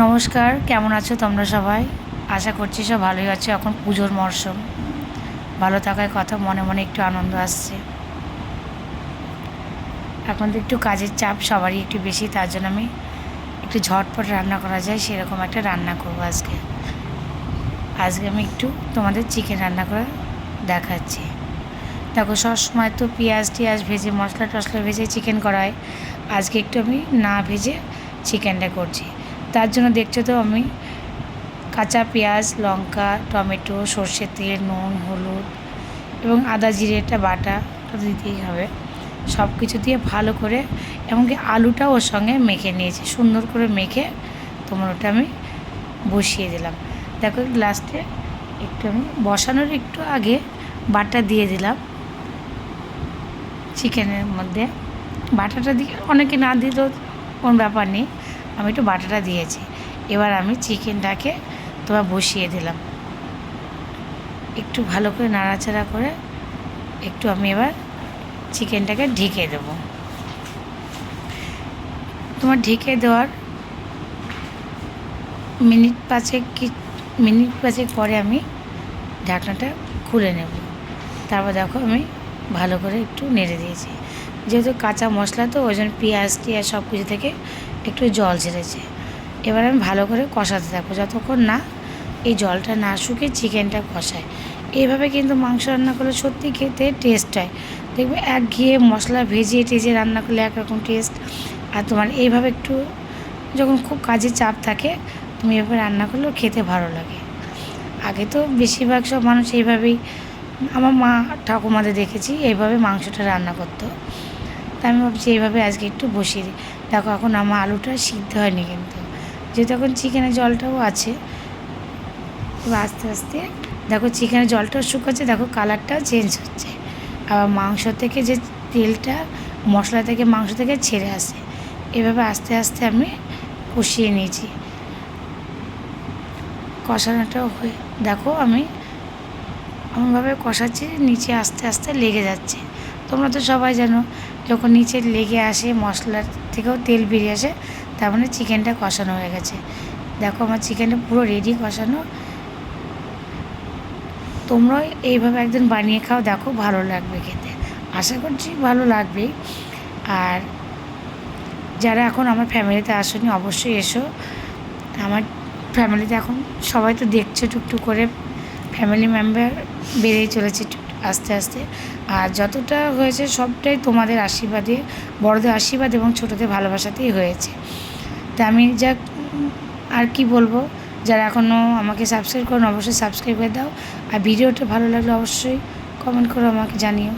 নমস্কার, কেমন আছো তোমরা সবাই? আশা করছি সব ভালোই আছো। এখন পুজোর মরশুম। ভালো থাকার কথা, মনে মনে একটু আনন্দ আসছে। এখন তো একটু কাজের চাপ, সবারই একটু বেশি, তার জন্য আমি একটু ঝটপট রান্না করা যায়, সেরকম একটা রান্না করব আজকে। আজকে আমি একটু তোমাদের চিকেন রান্না করে দেখাচ্ছি। দেখো, সবসময় তো পেঁয়াজ, টিয়াজ ভেজে মশলা টশলা ভেজে চিকেন করা হয়। আজকে একটু আমি না ভেজে চিকেনটা করছি। তার জন্য দেখছ তো আমি কাঁচা পেঁয়াজ, লঙ্কা, টমেটো, সর্ষের তেল, নুন, হলুদ এবং আদা জিরেটা বাটা, ওটা দিতেই হবে। সব কিছু দিয়ে ভালো করে এমনকি আলুটাও ওর সঙ্গে মেখে নিয়েছি। সুন্দর করে মেখে তোমার ওটা আমি বসিয়ে দিলাম। দেখো লাস্টে একটু আমি বসানোর একটু আগে বাটা দিয়ে দিলাম। চিকেনের মধ্যে। বাটাটা দিয়ে অনেকে না দিলেও কোনো ব্যাপার নেই। আমি একটু বাটাটা দিয়েছি। এবার আমি চিকেনটাকে তোমার বসিয়ে দিলাম। একটু ভালো করে নাড়াচাড়া করে একটু আমি এবার চিকেনটাকে ঢেকে দেব। তোমার ঢেকে দেওয়ার মিনিট পাঁচেক কি, মিনিট পাঁচেক পরে আমি ঢাকনাটা খুলে নেব। তারপর দেখো আমি ভালো করে একটু নেড়ে দিয়েছি। যেহেতু কাঁচা মশলা তো, ওই জন্য পেঁয়াজ, টিয়াজ সব কিছু থেকে একটু জল ছেড়েছে। এবার আমি ভালো করে কষাতে থাকব। যতক্ষণ না এই জলটা না শুকিয়ে চিকেনটা কষায়। এইভাবে কিন্তু মাংস রান্না করলে সত্যি খেতে টেস্ট হয়। দেখবে এক ঘিয়ে মশলা ভেজে টেজে রান্না করলে একরকম টেস্ট আর তোমার এইভাবে একটু যখন খুব কাজের চাপ থাকে, তুমি এভাবে রান্না করলেও খেতে ভালো লাগে। আগে তো বেশিরভাগ সব মানুষ এইভাবেই আমার মা ঠাকুমাদের দেখেছি, এইভাবে মাংসটা রান্না করতো। তা আমি ভাবছি এইভাবে আজকে একটু বসিয়ে দিই। দেখো এখন আমার আলুটা সিদ্ধ হয়নি কিন্তু। যেহেতু এখন চিকেনের জলটাও আছে আস্তে আস্তে দেখো চিকেনের জলটাও শুকাচ্ছে, দেখো কালারটাও চেঞ্জ হচ্ছে। আবার মাংস থেকে যে তেলটা, মশলা থেকে মাংস থেকে ছেড়ে আসে, এভাবে আস্তে আস্তে আমি কষিয়ে নিয়েছি। কষানোটাও হয়ে, দেখো আমি এমনভাবে কষাচ্ছি, নিচে আস্তে আস্তে লেগে যাচ্ছে। তোমরা তো সবাই জানো, যখন নিচে লেগে আসে, মশলার থেকেও তেল বেরিয়ে আসে, তার মানে চিকেনটা কষানো হয়ে গেছে। দেখো আমার চিকেনটা পুরো রেডি কষানো। তোমরাও এইভাবে একদিন বানিয়ে খাও, দেখো ভালো লাগবে খেতে। আশা করছি ভালো লাগবেই। আর যারা এখন আমার ফ্যামিলিতে আসনি, অবশ্যই এসো। আমার ফ্যামিলিতে এখন সবাই তো দেখছ টুকটুক করে ফ্যামিলি মেম্বার বেড়েই চলেছে আস্তে আস্তে। আর যতটা হয়েছে সবটাই তোমাদের আশীর্বাদে, বড়দের আশীর্বাদ এবং ছোটদের ভালোবাসাতেই হয়েছে। তা আমি যা, আর কি বলব, যারা এখনও আমাকে সাবস্ক্রাইব করেন অবশ্যই সাবস্ক্রাইব করে দাও। আর ভিডিওটা ভালো লাগলে অবশ্যই কমেন্ট করে আমাকে জানিও।